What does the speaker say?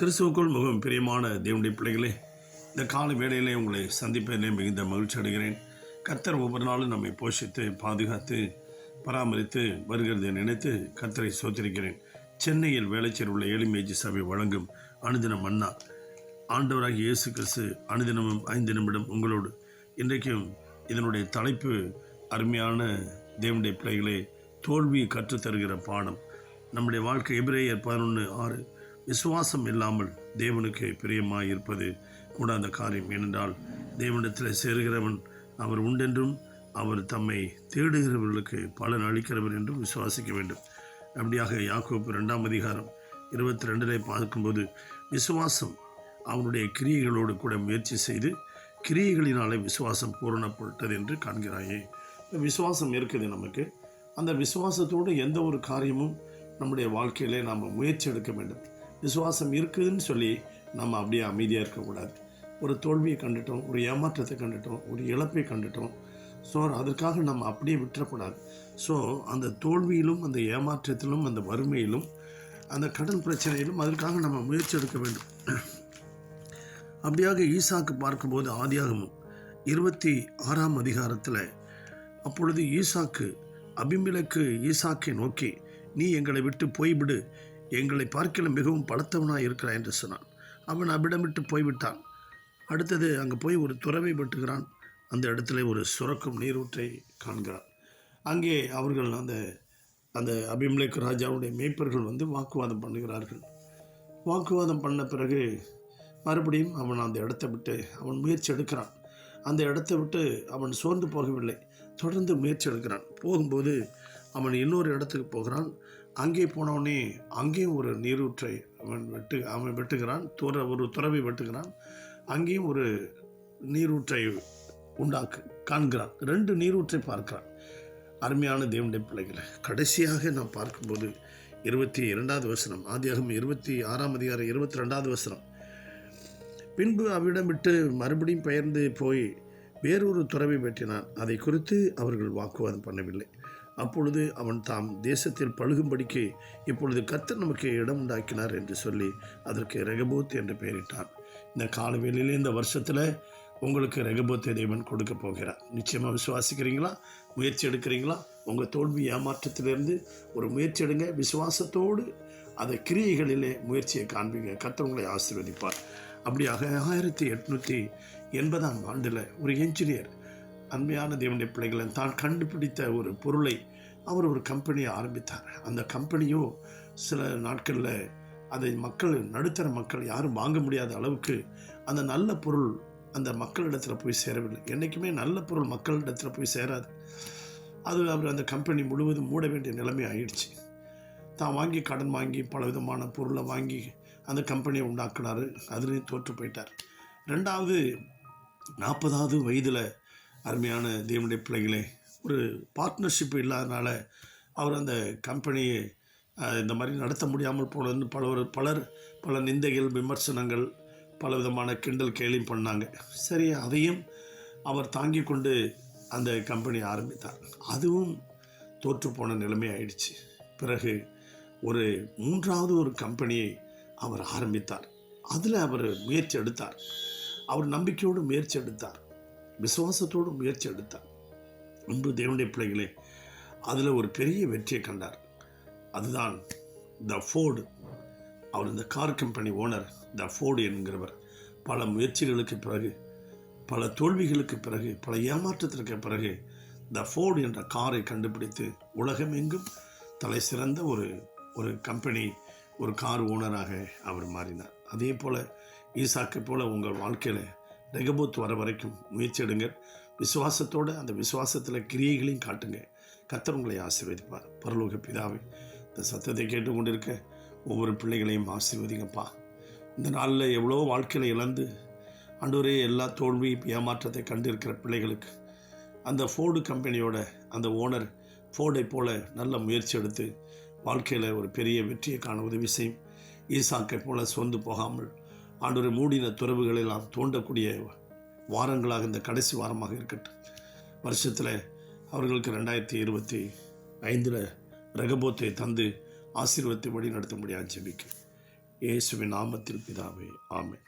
கிறிஸ்துவுக்குள் மிகவும் பிரியமான தேவனுடைய பிள்ளைகளே இந்த கால வேளையிலே உங்களை சந்திப்பதிலே மிகுந்த மகிழ்ச்சி அடைகிறேன். கத்தர் ஒவ்வொரு நாளும் நம்மை போஷித்து பாதுகாத்து பராமரித்து வருகிறதை நினைத்து கத்தரை சோத்திருக்கிறேன் சென்னையில் வேலைச்சேர் உள்ள எளிமேஜி சபை வழங்கும் அனுதினம் அண்ணா ஆண்டவராக இயேசு கிறிஸ்து அனுதினமும் ஐந்து நிமிடம் உங்களோடு இன்றைக்கும் இதனுடைய தலைப்பு அருமையான தேவனுடைய பிள்ளைகளே தோல்வியை கற்றுத்தருகிற பாடம். நம்முடைய வாழ்க்கை எபிரேயர் பதினொன்று ஆறு விசுவாசம் இல்லாமல் தேவனுக்கு பிரியமாக இருப்பது கூடாத காரியம். ஏனென்றால் தேவனிடத்தில் சேருகிறவன் அவர் உண்டென்றும் அவர் தம்மை தேடுகிறவர்களுக்கு பலன் அளிக்கிறவர் என்றும் விசுவாசிக்க வேண்டும். அப்படியாக யாக்கோப்பு ரெண்டாம் அதிகாரம் இருபத்தி ரெண்டிலே பார்க்கும்போது விசுவாசம் அவனுடைய கிரியைகளோடு கூட முயற்சி செய்து கிரியைகளினாலே விசுவாசம் பூரணப்பட்டது என்று காண்கிறாயே. விசுவாசம் இருக்குது நமக்கு. அந்த விசுவாசத்தோடு எந்த ஒரு காரியமும் நம்முடைய வாழ்க்கையிலே நாம் முயற்சி எடுக்க வேண்டும். விசுவாசம் இருக்குதுன்னு சொல்லி நம்ம அப்படியே அமைதியாக இருக்கக்கூடாது. ஒரு தோல்வியை கண்டுட்டோம் ஒரு ஏமாற்றத்தை கண்டுட்டோம் ஒரு இழப்பை கண்டுட்டோம். ஸோ அதற்காக நம்ம அப்படியே விட்டுறக்கூடாது. ஸோ அந்த தோல்வியிலும் அந்த ஏமாற்றத்திலும் அந்த வறுமையிலும் அந்த கடன் பிரச்சனையிலும் அதற்காக நம்ம முயற்சி எடுக்க வேண்டும். அப்படியாக ஈசாக்கு பார்க்கும்போது ஆதியாகமும் இருபத்தி ஆறாம் அதிகாரத்தில் அப்பொழுது ஈசாக்கு அபிமிலக்கு ஈசாக்கை நோக்கி நீ எங்களை விட்டு போய்விடு. எங்களை பார்க்கலும் மிகவும் பலத்தவனாக இருக்கிறான் என்று சொன்னான். அவன் அவ்விடமிட்டு போய்விட்டான். அடுத்தது அங்கே போய் ஒரு துறவை பட்டுகிறான் அந்த இடத்துல ஒரு சுரக்கும் நீரூற்றை காண்கிறான். அங்கே அவர்கள் அந்த அந்த அபிமலைக்கு ராஜாவுடைய மேய்ப்பர்கள் வந்து வாக்குவாதம் பண்ணுகிறார்கள். வாக்குவாதம் பண்ண பிறகு மறுபடியும் அவன் அந்த இடத்த விட்டு அவன் முயற்சி எடுக்கிறான். அந்த இடத்த விட்டு அவன் சோர்ந்து போகவில்லை. தொடர்ந்து முயற்சி எடுக்கிறான். போகும்போது அவன் இன்னொரு இடத்துக்கு போகிறான். அங்கே போனவுடனே அங்கேயும் ஒரு நீரூற்றை அவன் வெட்டு அவன் வெட்டுகிறான் துற ஒரு துறவை வெட்டுகிறான். அங்கேயும் ஒரு நீரூற்றை உண்டாக்கு காண்கிறான். ரெண்டு நீரூற்றை பார்க்கிறான். அருமையான தேவனுடைய பிள்ளைகளை கடைசியாக நாம் பார்க்கும்போது இருபத்தி இரண்டாவது வசனம் ஆதியாகம் இருபத்தி ஆறாம் அதிகாரம் இருபத்தி ரெண்டாவது வசனம். பின்பு அவ்விடம் விட்டு மறுபடியும் பெயர்ந்து போய் வேறொரு துறவை வெட்டினான். அதை குறித்து அவர்கள் வாக்குவாதம் பண்ணவில்லை. அப்பொழுது அவன் தாம் தேசத்தில் பழுகும்படிக்கு இப்பொழுது கத்தர் நமக்கு இடம் உண்டாக்கினார் என்று சொல்லி அதற்கு ரெகபூத் என்று பெயரிட்டான். இந்த காலவேளையிலே இந்த வருஷத்தில் உங்களுக்கு ரெகபோத்தை தேவன் கொடுக்க போகிறார். நிச்சயமாக விசுவாசிக்கிறீங்களா? முயற்சி எடுக்கிறீங்களா? உங்கள் தோல்வி ஏமாற்றத்திலிருந்து ஒரு முயற்சி எடுங்க. விசுவாசத்தோடு அதை கிரியைகளிலே முயற்சியை காண்பீங்க. கத்தவங்களை ஆசீர்வதிப்பார். அப்படியாக ஆயிரத்தி எட்நூற்றி எண்பதாம் ஆண்டில் ஒரு என்ஜினியர் அன்மையான தேவனுடைய பிள்ளைகளை தான் கண்டுபிடித்த ஒரு பொருளை அவர் ஒரு கம்பெனியை ஆரம்பித்தார். அந்த கம்பெனியும் சில நாட்களில் அதை மக்கள் நடுத்தர மக்கள் யாரும் வாங்க முடியாத அளவுக்கு அந்த நல்ல பொருள் அந்த மக்களிடத்தில் போய் சேரவில்லை. என்றைக்குமே நல்ல பொருள் மக்களிடத்தில் போய் சேராது. அது அவர் அந்த கம்பெனி முழுவதும் மூட வேண்டிய நிலைமை ஆயிடுச்சு. தான் வாங்கி கடன் வாங்கி பல விதமான பொருளை வாங்கி அந்த கம்பெனியை உண்டாக்குனார். அதுலேயும் தோற்று போயிட்டார். ரெண்டாவது நாற்பதாவது வயதில் அருமையான தேவனுடைய பிள்ளைகளே ஒரு பார்ட்னர்ஷிப் இல்லாதனால அவர் அந்த கம்பெனியை இந்த மாதிரி நடத்த முடியாமல் போனதுன்னு பலவர் பலர் பல நிந்தைகள் விமர்சனங்கள் பல விதமான கிண்டல் கேலியும் பண்ணாங்க. சரி அதையும் அவர் தாங்கி கொண்டு அந்த கம்பெனி ஆரம்பித்தார். அதுவும் தோற்று போன நிலைமை ஆயிடுச்சு. பிறகு ஒரு மூன்றாவது ஒரு கம்பெனியை அவர் ஆரம்பித்தார். அதில் அவர் முயற்சி எடுத்தார். அவர் நம்பிக்கையோடு முயற்சி எடுத்தார். விசுவாசத்தோடு முயற்சி எடுத்தார். அன்பு தேவனுடைய பிள்ளைகளே அதில் ஒரு பெரிய வெற்றியை கண்டார். அதுதான் த ஃபோர்டு. அவர் இந்த car company owner the Ford என்கிறவர். பல முயற்சிகளுக்கு பிறகு பல தோல்விகளுக்கு பிறகு பல ஏமாற்றத்திற்கு பிறகு த ஃபோர்டு என்ற காரை கண்டுபிடித்து உலகமெங்கும் தலை சிறந்த ஒரு ஒரு கம்பெனி ஒரு கார் ஓனராக அவர் மாறினார். அதே போல் ஈசாக்கு போல் உங்கள் வாழ்க்கையில் ரெகபோத் வர வரைக்கும் முயற்சி எடுங்க. விசுவாசத்தோடு அந்த விசுவாசத்தில் கிரியைகளையும் காட்டுங்க. கத்தர் உங்களை ஆசீர்வதிப்பார். பரலோக பிதாவை இந்த சத்தத்தை கேட்டுக்கொண்டிருக்க ஒவ்வொரு பிள்ளைகளையும் ஆசீர்வதிங்கப்பா. இந்த நாளில் எவ்வளோ வாழ்க்கையில் இழந்து அன்றுவரே எல்லா தோல்வி ஏமாற்றத்தை கண்டிருக்கிற பிள்ளைகளுக்கு அந்த ஃபோர்டு கம்பெனியோட அந்த ஓனர் ஃபோர்டை போல நல்ல முயற்சி எடுத்து வாழ்க்கையில் ஒரு பெரிய வெற்றியை காண உதவி செய்யும். ஈசாக்கை போல சோர்ந்து போகாமல் ஆண்டு மூடின துறவுகளெல்லாம் தோண்டக்கூடிய வாரங்களாக இந்த கடைசி வாரமாக இருக்கட்டும். வருஷத்தில் அவர்களுக்கு ரெண்டாயிரத்தி இருபத்தி ஐந்தில் ரகபோத்தை தந்து ஆசீர்வத்தை வழி நடத்த முடியாது ஜெபிக்கு இயேசுவின் நாமத்தில் பிதாவே ஆமை